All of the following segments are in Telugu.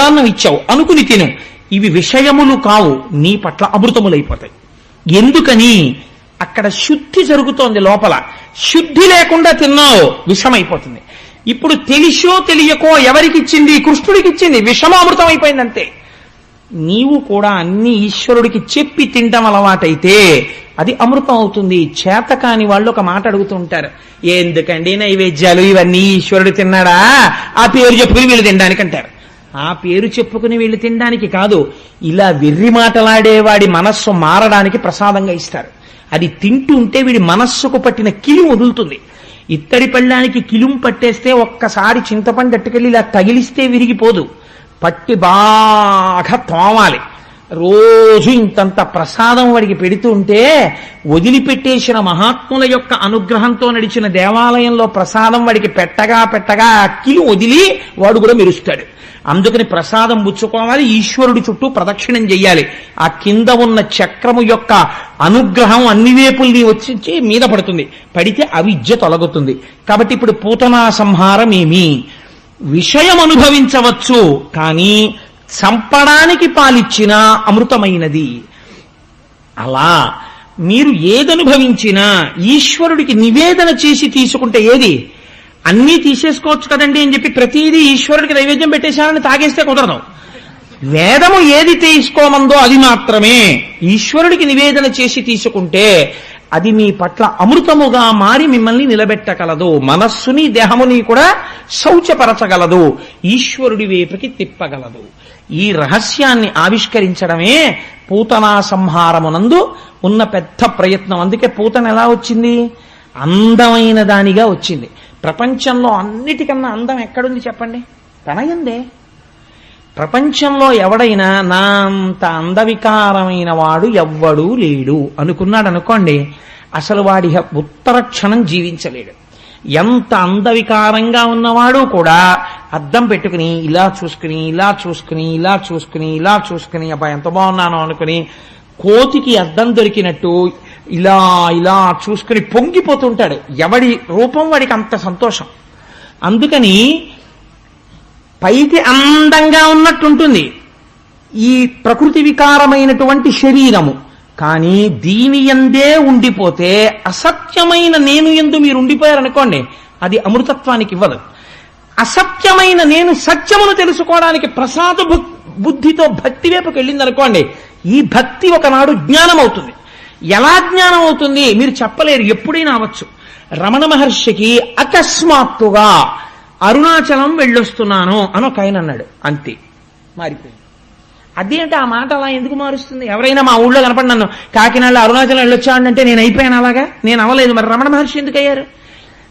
మధురాన్నం ఇచ్చావు అనుకుని తిను. ఇవి విషయములు కావు నీ పట్ల అమృతములైపోతాయి. ఎందుకని? అక్కడ శుద్ధి జరుగుతోంది లోపల. శుద్ధి లేకుండా తిన్నావు విషమైపోతుంది. ఇప్పుడు తెలిసో తెలియకో ఎవరికిచ్చింది? కృష్ణుడికిచ్చింది. విషమామృతం అయిపోయింది అంతే నీవు కూడా అన్ని ఈశ్వరుడికి చెప్పి తినడం అలవాటైతే అది అమృతం అవుతుంది. చేత కాని వాళ్ళు ఒక మాట అడుగుతుంటారు ఎందుకండి నైవేద్యాలు? ఇవన్నీ ఈశ్వరుడు తిన్నాడా? ఆ పేరు చెప్పుకుని వీళ్ళు తినడానికి అంటారు ఆ పేరు చెప్పుకుని వీళ్ళు తినడానికి కాదు ఇలా వెర్రి మాటలాడేవాడి మనస్సు మారడానికి ప్రసాదంగా ఇస్తారు. అది తింటూ ఉంటే వీడి మనస్సుకు పట్టిన కిలి వదులుతుంది. ఇత్తడి పళ్ళానికి కిలుం పట్టేస్తే ఒక్కసారి చింతపండు అట్టుకెళ్ళి ఇలా తగిలిస్తే విరిగిపోదు. పట్టి బాగా తోమాలి. రోజు ఇంతంత ప్రసాదం వాడికి పెడుతుంటే వదిలిపెట్టేసిన మహాత్ముల యొక్క అనుగ్రహంతో నడిచిన దేవాలయంలో ప్రసాదం వాడికి పెట్టగా పెట్టగా అక్కిలు వదిలి వాడు కూడా మెరుస్తాడు. అందుకని ప్రసాదం పుచ్చుకోవాలి ఈశ్వరుడి చుట్టూ ప్రదక్షిణం చెయ్యాలి. ఆ కింద ఉన్న చక్రము యొక్క అనుగ్రహం అన్ని వేపుల్ని వచ్చి మీద పడుతుంది. పడితే అవిద్య తొలగుతుంది. కాబట్టి ఇప్పుడు పూతనా సంహారం ఏమి? విషయం అనుభవించవచ్చు కానీ చంపడానికి పాలిచ్చిన అమృతమైనది. అలా మీరు ఏదనుభవించినా ఈశ్వరుడికి నివేదన చేసి తీసుకుంటే ఏది? అన్నీ తీసేసుకోవచ్చు కదండి అని చెప్పి ప్రతిదీ ఈశ్వరుడికి నైవేద్యం పెట్టేశానని తాగేస్తే కుదరదు. వేదము ఏది తీసుకోమందో అది మాత్రమే ఈశ్వరుడికి నివేదన చేసి తీసుకుంటే అది మీ పట్ల అమృతముగా మారి మిమ్మల్ని నిలబెట్టగలదు. మనస్సుని దేహముని కూడా శౌచపరచగలదు. ఈశ్వరుడి వేపుకి తిప్పగలదు. ఈ రహస్యాన్ని ఆవిష్కరించడమే పూతనా సంహారమునందు ఉన్న పెద్ద ప్రయత్నం. అందుకే పూతన ఎలా వచ్చింది? అందమైన దానిగా వచ్చింది. ప్రపంచంలో అన్నిటికన్నా అందం ఎక్కడుంది చెప్పండి? తనయందే ప్రపంచంలో ఎవడైనా నా అంత అందవికారమైన వాడు ఎవ్వడూ లేడు. అనుకున్నాడు అనుకోండి అసలు వాడి హ- ఉత్తర క్షణం జీవించలేడు. ఎంత అందవికారంగా ఉన్నవాడు కూడా అద్దం పెట్టుకుని ఇలా చూసుకుని ఇలా చూసుకుని ఇలా చూసుకుని ఇలా చూసుకుని అబ్బా ఎంత బాగున్నానో అనుకుని కోతికి అద్దం దొరికినట్టు ఇలా ఇలా చూసుకుని పొంగిపోతుంటాడు. ఎవడి రూపం వాడికి అంత సంతోషం. అందుకని పైకి అందంగా ఉన్నట్టుంటుంది. ఈ ప్రకృతి వికారమైనటువంటి శరీరము. కానీ దీని ఎందే ఉండిపోతే అసత్యమైన నేను ఎందు మీరు ఉండిపోయారనుకోండి అది అమృతత్వానికి ఇవ్వదు. అసత్యమైన నేను సత్యమును తెలుసుకోవడానికి ప్రసాద బుద్ధితో భక్తి వైపుకి వెళ్ళిందనుకోండి ఈ భక్తి ఒకనాడు జ్ఞానం అవుతుంది ఎలా జ్ఞానం అవుతుంది మీరు చెప్పలేరు ఎప్పుడైనా అవ్వచ్చు. రమణ మహర్షికి అకస్మాత్తుగా అరుణాచలం వెళ్ళొస్తున్నాను అని ఒక ఆయన అన్నాడు. అంతే. మారిపోయింది. అదేంటి ఆ మాట అలా ఎందుకు మారుస్తుంది? ఎవరైనా మా ఊళ్ళో కనపడి నన్ను కాకినాడలో అరుణాచలం వెళ్ళొచ్చాడంటే నేను అయిపోయాను అలాగా? నేను అవ్వలేదు మరి రమణ మహర్షి ఎందుకు అయ్యారు?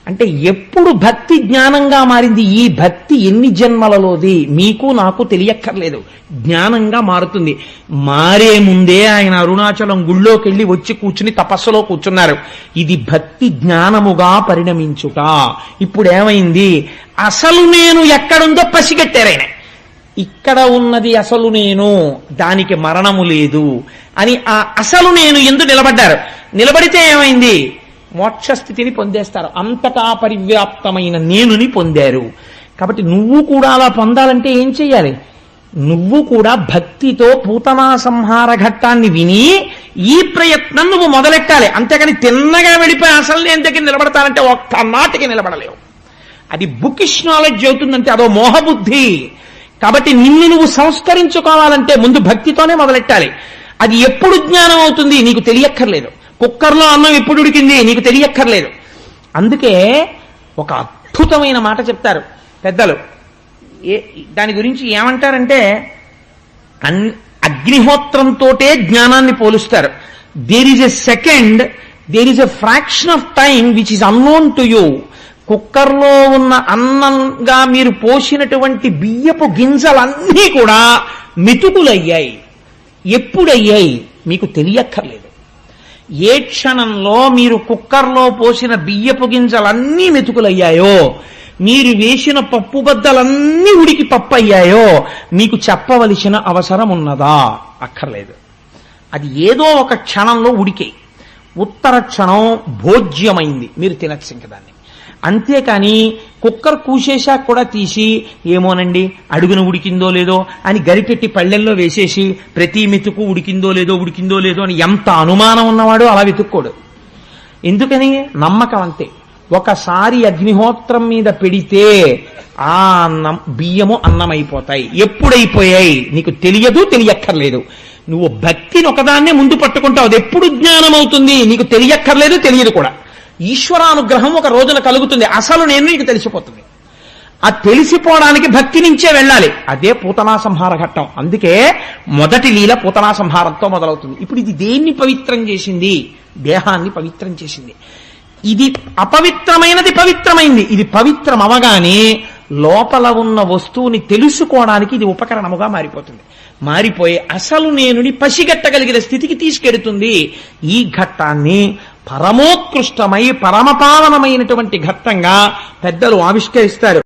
అంటే ఎప్పుడు భక్తి జ్ఞానంగా మారింది? ఈ భక్తి ఎన్ని జన్మలలోది? మీకు నాకు తెలియక్కర్లేదు. జ్ఞానంగా మారుతుంది. మారే ముందే ఆయన అరుణాచలం గుళ్ళోకి వెళ్ళి వచ్చి కూర్చుని తపస్సులో కూర్చున్నారు. ఇది భక్తి జ్ఞానముగా పరిణమించుట. ఇప్పుడు ఏమైంది అసలు నేను ఎక్కడుందో పసిగట్టారాయన ఇక్కడ ఉన్నది అసలు నేను దానికి మరణము లేదు అని ఆ అసలు నేను ఎందు నిలబడ్డారు. నిలబడితే ఏమైంది? మోక్షస్థితిని పొందేస్తారు. అంతటా పరివ్యాప్తమైన నేనుని పొందారు. కాబట్టి నువ్వు కూడా అలా పొందాలంటే ఏం చెయ్యాలి? నువ్వు కూడా భక్తితో పూతనా సంహార ఘట్టాన్ని విని ఈ ప్రయత్నం నువ్వు మొదలెట్టాలి. అంతేకాని తిన్నగా వెళ్ళిపోయి అసలు నేను దగ్గర నిలబడతానంటే ఒక్క నాటికి నిలబడలేవు. అది బుకిష్ నాలెడ్జ్ అవుతుందంటే అదో మోహబుద్ధి. కాబట్టి నిన్ను నువ్వు సంస్కరించుకోవాలంటే ముందు భక్తితోనే మొదలెట్టాలి. అది ఎప్పుడు జ్ఞానం అవుతుంది నీకు తెలియక్కర్లేదు. కుక్కర్లో అన్నం ఎప్పుడు ఉడికింది? నీకు తెలియక్కర్లేదు. అందుకే ఒక అద్భుతమైన మాట చెప్తారు పెద్దలు. ఏ దాని గురించి ఏమంటారంటే అన్ అగ్నిహోత్రంతోటే జ్ఞానాన్ని పోలుస్తారు. There is a second there is a fraction of time which is unknown to you కుక్కర్లో ఉన్న అన్నంగా మీరు పోసినటువంటి బియ్యపు గింజలన్నీ కూడా మితుకులయ్యాయి. ఎప్పుడయ్యాయి? మీకు తెలియక్కర్లేదు. ఏ క్షణంలో మీరు కుక్కర్లో పోసిన బియ్యపు గింజలన్నీ మెతుకులయ్యాయో మీరు వేసిన పప్పు బద్దలన్నీ ఉడికి పప్పు అయ్యాయో మీకు చెప్పవలసిన అవసరం ఉన్నదా అక్కర్లేదు. అది ఏదో ఒక క్షణంలో ఉడికే. ఉత్తర క్షణం భోజ్యమైంది. మీరు తినచ్చు ఇంక దాన్ని. అంతేకాని కుక్కర్ కూసేశాక కూడా తీసి ఏమోనండి అడుగున ఉడికిందో లేదో అని గరిటెట్టి పళ్ళెల్లో వేసేసి ప్రతి మెతుకు ఉడికిందో లేదో ఉడికిందో లేదో అని ఎంత అనుమానం ఉన్నవాడు అలా వెతుక్కోడు. ఎందుకని? నమ్మకం అంతే. ఒకసారి అగ్నిహోత్రం మీద పెడితే ఆ అన్నం బియ్యము అన్నం అయిపోతాయి ఎప్పుడైపోయాయి? నీకు తెలియదు తెలియక్కర్లేదు. నువ్వు భక్తిని ఒకదాన్నే ముందు పట్టుకుంటావు. అది ఎప్పుడు జ్ఞానం అవుతుంది నీకు తెలియక్కర్లేదు తెలియదు కూడా. ఈశ్వరానుగ్రహం ఒక రోజున కలుగుతుంది. అసలు నేను నీకు తెలిసిపోతుంది. ఆ తెలిసిపోవడానికి భక్తి నుంచే వెళ్ళాలి. అదే పూతనా సంహార ఘట్టం. అందుకే మొదటి లీల పూతనా సంహారంతో మొదలవుతుంది. ఇప్పుడు ఇది దేన్ని పవిత్రం చేసింది? దేహాన్ని పవిత్రం చేసింది. ఇది అపవిత్రమైనది పవిత్రమైంది. ఇది పవిత్రం అవగానే లోపల ఉన్న వస్తువుని తెలుసుకోవడానికి ఇది ఉపకరణముగా మారిపోతుంది. మారిపోయి అసలు నేనుని పసిగట్టగలిగిన స్థితికి తీసుకెడుతుంది. ఈ ఘట్టాన్ని పరమోత్కృష్టమై పరమపావనమైనటువంటి ఘట్టంగా పెద్దలు ఆవిష్కరిస్తారు.